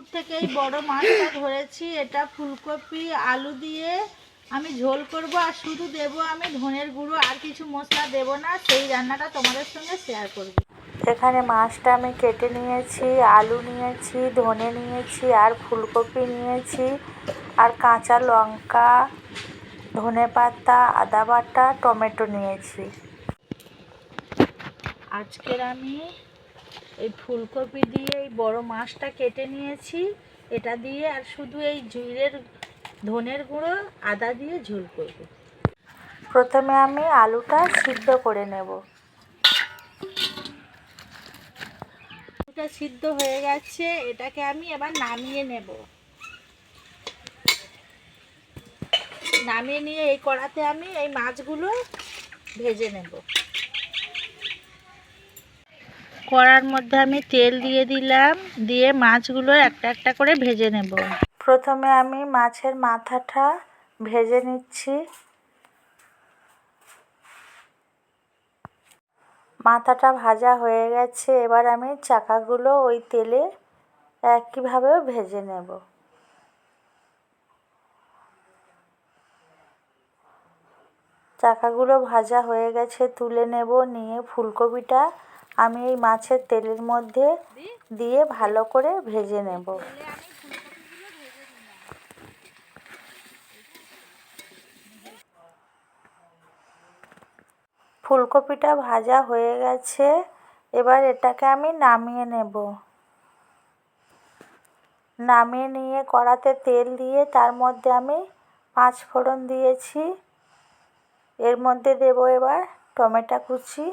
পুকুর থেকে এই বড় মাছটা ধরেছি। এটা ফুলকপি, আলু দিয়ে আমি ঝোল করব আর শুধু দেব আমি ধনের গুঁড়ো, আর কিছু মশলা দেব না, সেই রান্নাটা তোমাদের সঙ্গে শেয়ার করব। এখানে মাছটা আমি কেটে নিয়েছি, আলু নিয়েছি, ধনে নিয়েছি, আর ফুলকপি নিয়েছি, আর কাঁচা লঙ্কা, ধনে পাতা, আদা বাটা, টমেটো নিয়েছি। আজকের আমি এই ফুলকপি দিয়ে এই বড় মাছটা কেটে নিয়েছি। এটা দিয়ে আর শুধু এই জিরের ধনের গুঁড়ো, আদা দিয়ে ঝোল করব। প্রথমে আমি আলুটা সিদ্ধ করে নেব। আলুটা সিদ্ধ হয়ে গেছে, এটাকে আমি এবার নামিয়ে নেব। নামিয়ে নিয়ে এই কড়াতে আমি এই মাছগুলো ভেজে নেব। কড়ার মধ্যে আমি তেল দিয়ে দিলাম, দিয়ে মাছগুলো একটা একটা করে ভেজে নেব। প্রথমে আমি মাছের মাথাটা ভেজে নিচ্ছি। মাথাটা ভাজা হয়ে গেছে, এবার আমি চাকাগুলো ওই তেলে একইভাবে ভেজে নেব। চাকাগুলো ভাজা হয়ে গেছে, তুলে নেব, নিয়ে ফুলকপিটা আমি এই মাছের তেলের মধ্যে দিয়ে ভালো করে ভেজে নেব। ফুলকপিটা ভাজা হয়ে গেছে, এবার এটাকে আমি নামিয়ে নেব। নামিয়ে নিয়ে কড়াতে তেল দিয়ে তার মধ্যে আমি পাঁচ ফোড়ন দিয়েছি। এর মধ্যে দেব এবার টমেটো কুচি।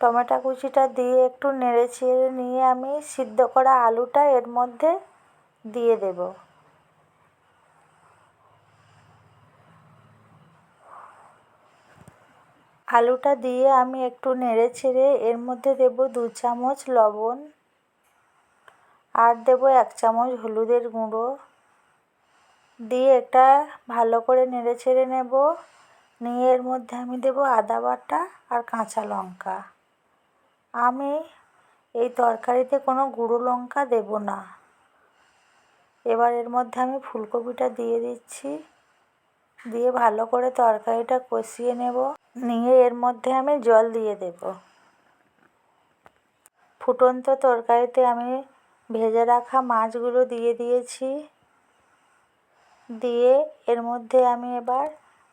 টমেটো কুচিটা দিয়ে একটু নেড়ে চেড়ে নিয়ে আমি সিদ্ধ করা আলুটা এর মধ্যে দিয়ে দেব। আলুটা দিয়ে আমি একটু নেড়ে চেড়ে এর মধ্যে দেব দু চামচ লবণ আর দেব এক চামচ হলুদের গুঁড়ো। দিয়ে এটা ভালো করে নেড়ে চেড়ে নেব। নিয়ে এর মধ্যে আমি দেব আদা বাটা আর কাঁচা লঙ্কা। আমি এই তরকারিতে কোনো গুঁড়ো লঙ্কা দেব না। এবার এর মধ্যে আমি ফুলকপিটা দিয়ে দিচ্ছি। দিয়ে ভালো করে তরকারিটা কষিয়ে নেব। নিয়ে এর মধ্যে আমি জল দিয়ে দেব। ফুটন্ত তরকারিতে আমি ভেজে রাখা মাছগুলো দিয়ে দিয়েছি। দিয়ে এর মধ্যে আমি এবার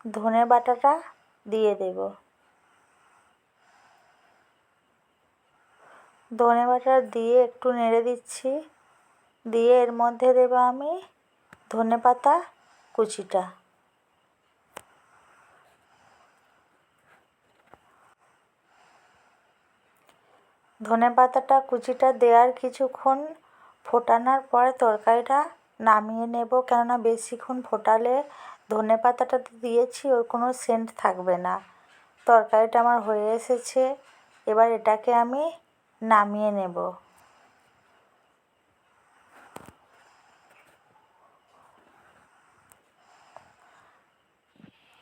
ধনে বাটাটা দিয়ে দেব। ধনে বাটা দিয়ে একটু নেড়ে দিচ্ছি। দিয়ে এর মধ্যে দেবো আমি ধনে পাতা কুচিটা। ধনে পাতাটা কুচিটা দেওয়ার কিছুক্ষণ ফোটানোর পরে তরকারিটা নামিয়ে নেব, কেননা বেশিক্ষণ ফোটালে ধনে পাতাটা দিয়েছি, ওর কোনো সেন্ট থাকবে না। তরকারিটা আমার হয়ে এসেছে। এবার এটাকে আমি নামিয়ে নেব।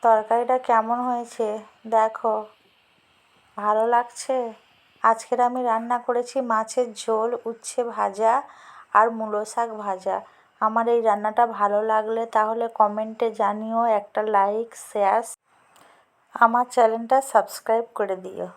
তরকারিটা কেমন হয়েছে দেখো। ভালো লাগছে? আজকের আমি রান্না করেছি মাছের ঝোল, উচ্ছে ভাজা আর মূলো শাক ভাজা। আমার এই রান্নাটা ভালো লাগলে তাহলে কমেন্টে জানিও একটা লাইক, শেয়ার। আমার চ্যানেলটা সাবস্ক্রাইব করে দিও।